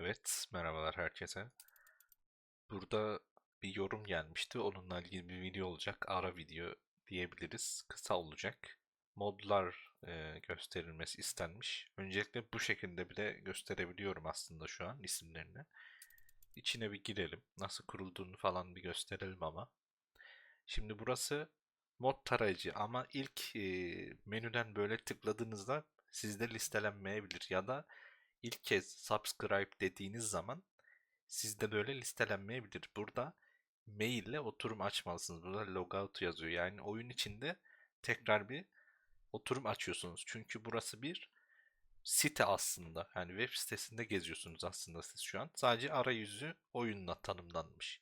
Evet, merhabalar herkese. Burada bir yorum gelmişti. Onunla ilgili bir video olacak. Ara video diyebiliriz. Kısa olacak. Modlar e, gösterilmesi istenmiş. Öncelikle bu şekilde bile gösterebiliyorum aslında şu an isimlerini. İçine bir girelim. Nasıl kurulduğunu falan bir gösterelim ama. Şimdi burası mod tarayıcı ama ilk e, menüden böyle tıkladığınızda sizde listelenmeyebilir ya da ilk kez subscribe dediğiniz zaman sizde böyle listelenmeyebilir. Burada mail ile oturum açmalısınız. Burada logout yazıyor. Yani oyun içinde tekrar bir oturum açıyorsunuz. Çünkü burası bir site aslında. Yani web sitesinde geziyorsunuz aslında siz şu an. Sadece arayüzü oyunla tanımlanmış.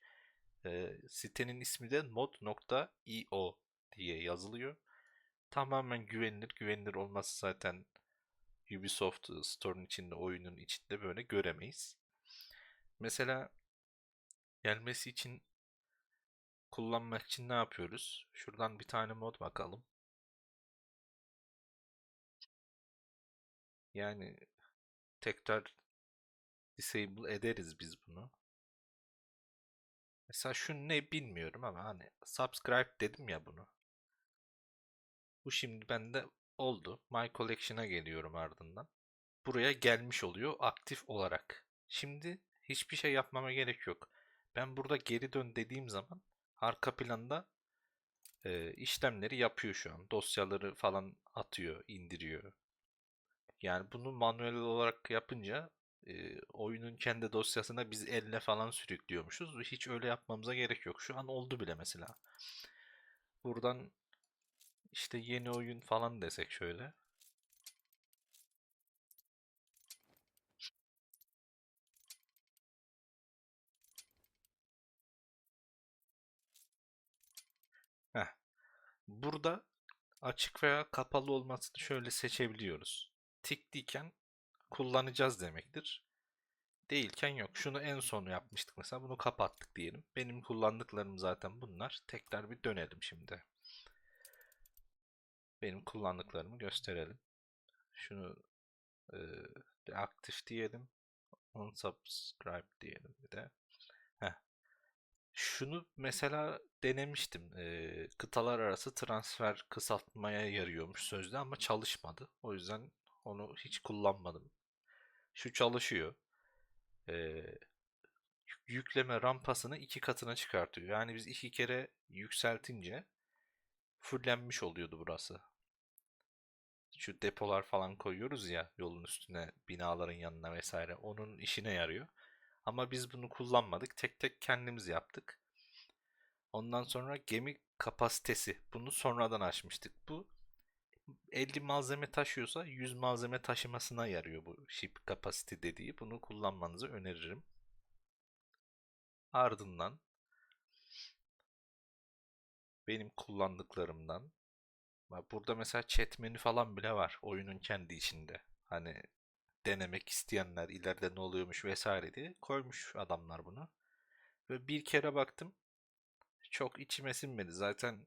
E, sitenin ismi de mod.io diye yazılıyor. Tamamen güvenilir. Güvenilir olması zaten Ubisoft Store'un içinde, oyunun içinde böyle göremeyiz. Mesela gelmesi için kullanmak için ne yapıyoruz? Şuradan bir tane mod bakalım. Yani tekrar disable ederiz biz bunu. Mesela şu ne bilmiyorum ama hani subscribe dedim ya bunu. Bu şimdi bende oldu. My Collection'a geliyorum ardından. Buraya gelmiş oluyor aktif olarak. Şimdi hiçbir şey yapmama gerek yok. Ben burada geri dön dediğim zaman arka planda e, işlemleri yapıyor şu an. Dosyaları falan atıyor, indiriyor. Yani bunu manuel olarak yapınca e, oyunun kendi dosyasına biz elle falan sürüklüyormuşuz. Hiç öyle yapmamıza gerek yok. Şu an oldu bile mesela. Buradan işte yeni oyun falan desek şöyle. Heh. Burada açık veya kapalı olmasını şöyle seçebiliyoruz. Tikliyken kullanacağız demektir. Değilken yok. Şunu en son yapmıştık mesela. Bunu kapattık diyelim. Benim kullandıklarım zaten bunlar. Tekrar bir dönelim şimdi. Benim kullandıklarımı gösterelim. Şunu e, deaktif diyelim. Unsubscribe diyelim bir de. Heh. Şunu mesela denemiştim. E, kıtalar arası transfer kısaltmaya yarıyormuş sözde ama çalışmadı. O yüzden onu hiç kullanmadım. Şu çalışıyor. E, yükleme rampasını iki katına çıkartıyor. Yani biz iki kere yükseltince fullenmiş oluyordu burası. Şu depolar falan koyuyoruz ya yolun üstüne, binaların yanına vesaire. Onun işine yarıyor. Ama biz bunu kullanmadık. Tek tek kendimiz yaptık. Ondan sonra gemi kapasitesi. Bunu sonradan açmıştık. Bu 50 malzeme taşıyorsa 100 malzeme taşımasına yarıyor bu ship capacity dediği. Bunu kullanmanızı öneririm. Ardından benim kullandıklarımdan burada mesela chat menü falan bile var oyunun kendi içinde. Hani denemek isteyenler ileride ne oluyormuş vesaire diye koymuş adamlar bunu. Ve bir kere baktım çok içime sinmedi. Zaten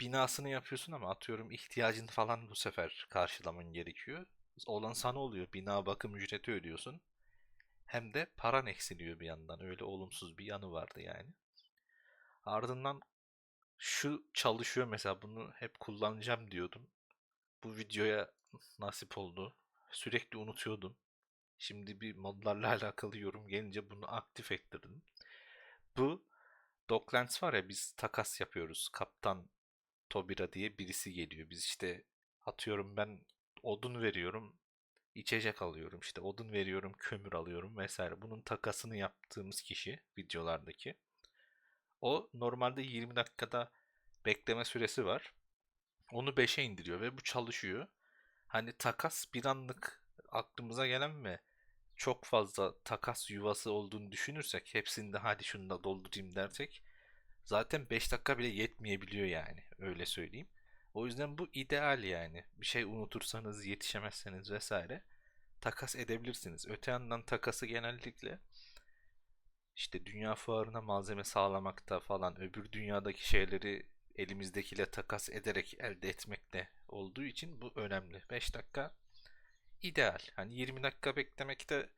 binasını yapıyorsun ama atıyorum ihtiyacını falan bu sefer karşılaman gerekiyor. Olan sana oluyor. Bina bakım ücreti ödüyorsun. Hem de paran eksiliyor bir yandan. Öyle olumsuz bir yanı vardı yani. Ardından şu çalışıyor mesela bunu hep kullanacağım diyordum. Bu videoya nasip oldu. Sürekli unutuyordum. Şimdi bir modlarla alakalı yorum gelince bunu aktif ettirdim. Bu Docklands var ya biz takas yapıyoruz. Kaptan Tobira diye birisi geliyor. Biz işte atıyorum ben odun veriyorum, içecek alıyorum, işte odun veriyorum, kömür alıyorum vesaire. Bunun takasını yaptığımız kişi videolardaki. O normalde 20 dakikada bekleme süresi var. Onu 5'e indiriyor ve bu çalışıyor. Hani takas bir anlık aklımıza gelen ve çok fazla takas yuvası olduğunu düşünürsek hepsini de hadi şunu da doldurayım dersek zaten 5 dakika bile yetmeyebiliyor yani öyle söyleyeyim. O yüzden bu ideal yani. Bir şey unutursanız, yetişemezseniz vesaire takas edebilirsiniz. Öte yandan takası genellikle işte dünya fuarına malzeme sağlamakta falan öbür dünyadaki şeyleri elimizdekiyle takas ederek elde etmekte olduğu için bu önemli. 5 dakika ideal. Hani 20 dakika beklemekte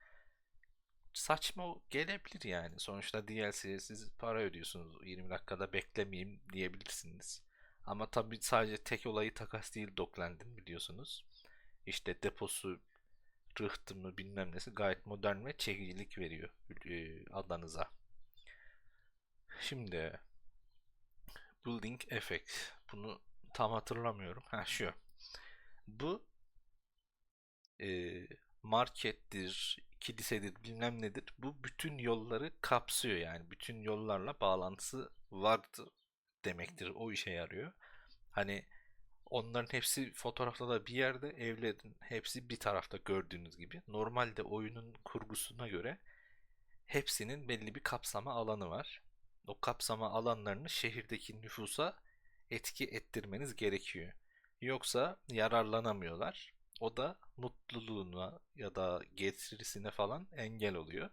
saçma gelebilir yani. Sonuçta DLC'ye siz para ödüyorsunuz. 20 dakikada beklemeyeyim diyebilirsiniz. Ama tabii sadece tek olayı takas değil Dockland'in biliyorsunuz. İşte deposu, rıhtımı bilmem nesi gayet modern ve çekicilik veriyor e, adanıza. Şimdi Building Effect. Bunu tam hatırlamıyorum. Ha şu. Bu e, markettir, kilisedir, bilmem nedir. Bu bütün yolları kapsıyor yani. Bütün yollarla bağlantısı vardı demektir. O işe yarıyor. Hani onların hepsi fotoğrafta da bir yerde, evlerin hepsi bir tarafta gördüğünüz gibi. Normalde oyunun kurgusuna göre hepsinin belli bir kapsama alanı var. O kapsama alanlarını şehirdeki nüfusa etki ettirmeniz gerekiyor. Yoksa yararlanamıyorlar. O da mutluluğuna ya da getirisine falan engel oluyor.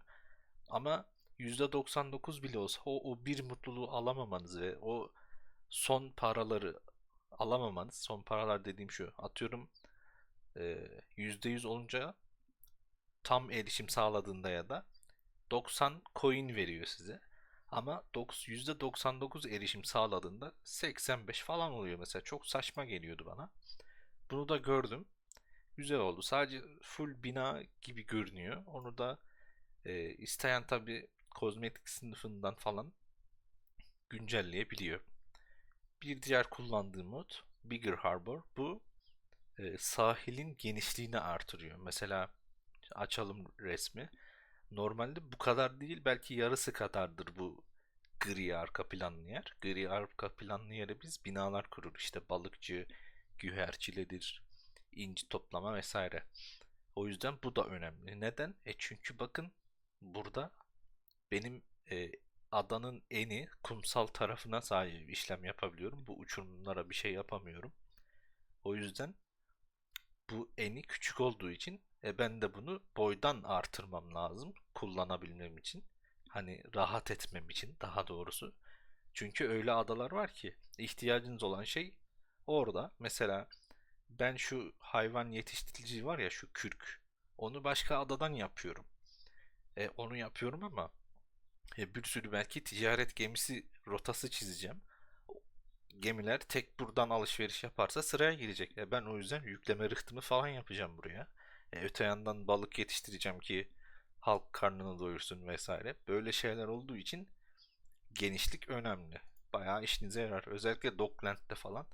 Ama %99 bile olsa o, o bir mutluluğu alamamanız ve o son paraları alamamanız, son paralar dediğim şu, atıyorum %100 olunca tam erişim sağladığında ya da 90 coin veriyor size. Ama %99 erişim sağladığında 85 falan oluyor mesela. Çok saçma geliyordu bana. Bunu da gördüm. Güzel oldu. Sadece full bina gibi görünüyor. Onu da e, isteyen tabi kozmetik sınıfından falan güncelleyebiliyor. Bir diğer kullandığım mod Bigger Harbor. Bu e, sahilin genişliğini artırıyor. Mesela açalım resmi. Normalde bu kadar değil belki yarısı kadardır bu gri arka planlı yer. Gri arka planlı yere biz binalar kurur. İşte balıkçı, güherçiledir, inci toplama vesaire. O yüzden bu da önemli. Neden? E çünkü bakın burada benim e, adanın eni kumsal tarafına sadece işlem yapabiliyorum. Bu uçurumlara bir şey yapamıyorum. O yüzden bu eni küçük olduğu için e ben de bunu boydan artırmam lazım kullanabilmem için. Hani rahat etmem için daha doğrusu. Çünkü öyle adalar var ki ihtiyacınız olan şey orada. Mesela ben şu hayvan yetiştirici var ya şu kürk. Onu başka adadan yapıyorum. E, onu yapıyorum ama e, bir sürü belki ticaret gemisi rotası çizeceğim. Gemiler tek buradan alışveriş yaparsa sıraya girecek. E, ben o yüzden yükleme rıhtımı falan yapacağım buraya. E, öte yandan balık yetiştireceğim ki halk karnını doyursun vesaire. Böyle şeyler olduğu için genişlik önemli. Bayağı işinize yarar. Özellikle Dockland'de falan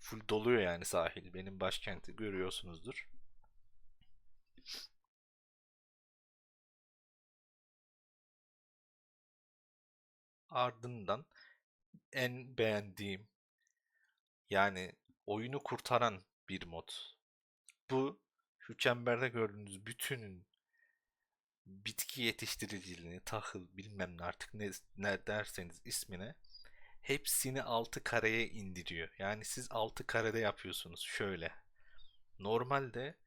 full doluyor yani sahil. Benim başkenti görüyorsunuzdur. Ardından en beğendiğim yani oyunu kurtaran bir mod. Şu çemberde gördüğünüz bütün bitki yetiştiriciliğini, tahıl bilmem ne artık ne, ne derseniz ismine hepsini 6 kareye indiriyor. Yani siz 6 karede yapıyorsunuz şöyle. Normalde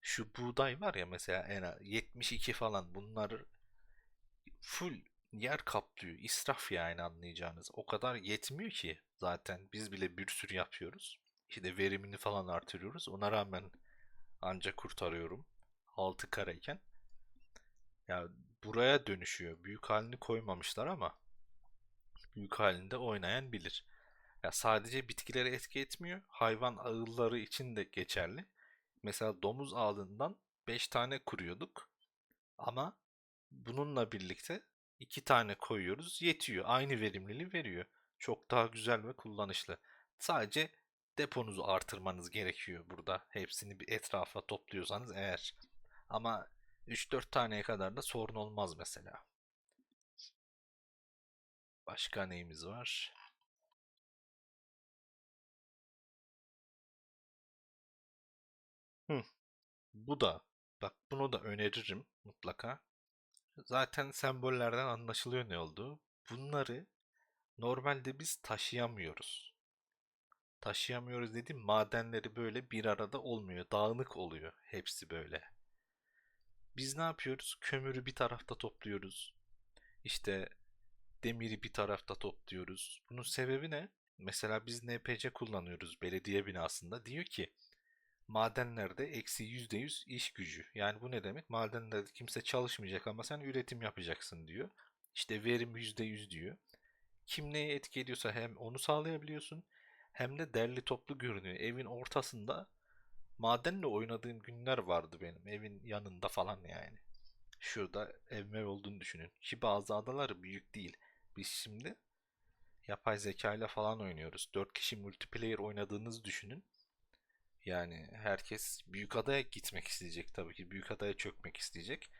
şu buğday var ya mesela en 72 falan bunlar full yer kaplıyor. İsraf yani anlayacağınız. O kadar yetmiyor ki zaten biz bile bir sürü yapıyoruz. İşte verimini falan artırıyoruz. Ona rağmen ancak kurtarıyorum 6 kareyken. Ya buraya dönüşüyor. Büyük halini koymamışlar ama büyük halinde oynayan bilir. Ya sadece bitkilere etki etmiyor. Hayvan ağılları için de geçerli. Mesela domuz ağından 5 tane kuruyorduk. Ama bununla birlikte 2 tane koyuyoruz. Yetiyor. Aynı verimliliği veriyor. Çok daha güzel ve kullanışlı. Sadece deponuzu artırmanız gerekiyor burada. Hepsini bir etrafa topluyorsanız eğer. Ama 3-4 taneye kadar da sorun olmaz mesela. Başka neyimiz var? Hı, bu da bak bunu da öneririm mutlaka. Zaten sembollerden anlaşılıyor ne olduğu. Bunları normalde biz taşıyamıyoruz. Taşıyamıyoruz dediğim madenleri böyle bir arada olmuyor. Dağınık oluyor hepsi böyle. Biz ne yapıyoruz? Kömürü bir tarafta topluyoruz. İşte demiri bir tarafta topluyoruz. Bunun sebebi ne? Mesela biz NPC kullanıyoruz belediye binasında. Diyor ki Madenlerde eksi %100 iş gücü. Yani bu ne demek? Madenlerde kimse çalışmayacak ama sen üretim yapacaksın diyor. İşte verim %100 diyor. Kim neyi etki ediyorsa hem onu sağlayabiliyorsun hem de derli toplu görünüyor. Evin ortasında madenle oynadığım günler vardı benim. Evin yanında falan yani. Şurada evime olduğunu düşünün. Ki bazı adalar büyük değil. Biz şimdi yapay zeka ile falan oynuyoruz. 4 kişi multiplayer oynadığınızı düşünün. Yani herkes büyük adaya gitmek isteyecek tabii ki. Büyük adaya çökmek isteyecek.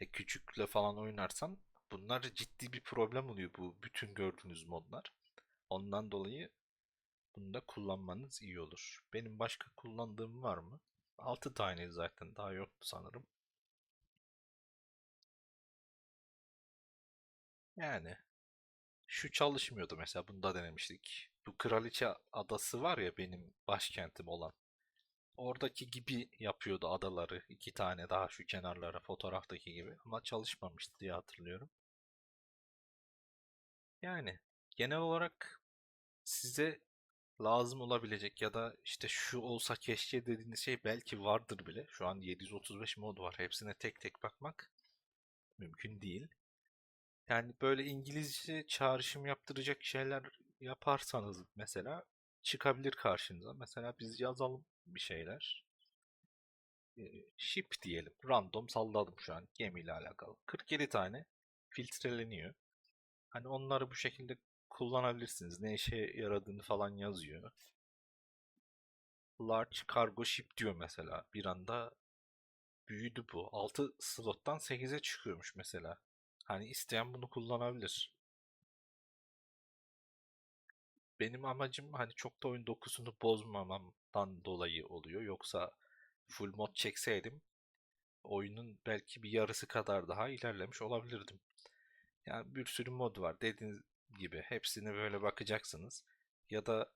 E küçükle falan oynarsan bunlar ciddi bir problem oluyor bu bütün gördüğünüz modlar. Ondan dolayı bunu da kullanmanız iyi olur. Benim başka kullandığım var mı? 6 tane zaten daha yoktu sanırım. Yani şu çalışmıyordu mesela bunu da denemiştik. Bu Kraliçe Adası var ya benim başkentim olan. Oradaki gibi yapıyordu adaları. iki tane daha şu kenarlara fotoğraftaki gibi. Ama çalışmamıştı diye hatırlıyorum. Yani genel olarak size lazım olabilecek ya da işte şu olsa keşke dediğiniz şey belki vardır bile. Şu an 735 mod var. Hepsine tek tek bakmak mümkün değil. Yani böyle İngilizce çağrışım yaptıracak şeyler yaparsanız mesela çıkabilir karşınıza. Mesela biz yazalım bir şeyler. Ee, ship diyelim. Random salladım şu an gemiyle alakalı. 47 tane filtreleniyor. Hani onları bu şekilde kullanabilirsiniz. Ne işe yaradığını falan yazıyor. Large cargo ship diyor mesela. Bir anda büyüdü bu. 6 slottan 8'e çıkıyormuş mesela. Hani isteyen bunu kullanabilir. Benim amacım hani çok da oyun dokusunu bozmamamdan dolayı oluyor. Yoksa full mod çekseydim oyunun belki bir yarısı kadar daha ilerlemiş olabilirdim. Yani bir sürü mod var. Dediğiniz gibi hepsine böyle bakacaksınız. Ya da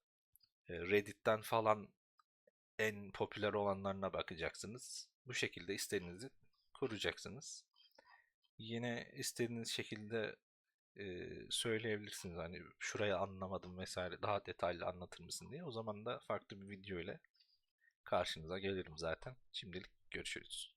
e, Reddit'ten falan en popüler olanlarına bakacaksınız. Bu şekilde istediğinizi kuracaksınız. Yine istediğiniz şekilde e, söyleyebilirsiniz. Hani şurayı anlamadım vesaire daha detaylı anlatır mısın diye. O zaman da farklı bir video ile karşınıza gelirim zaten. Şimdilik görüşürüz.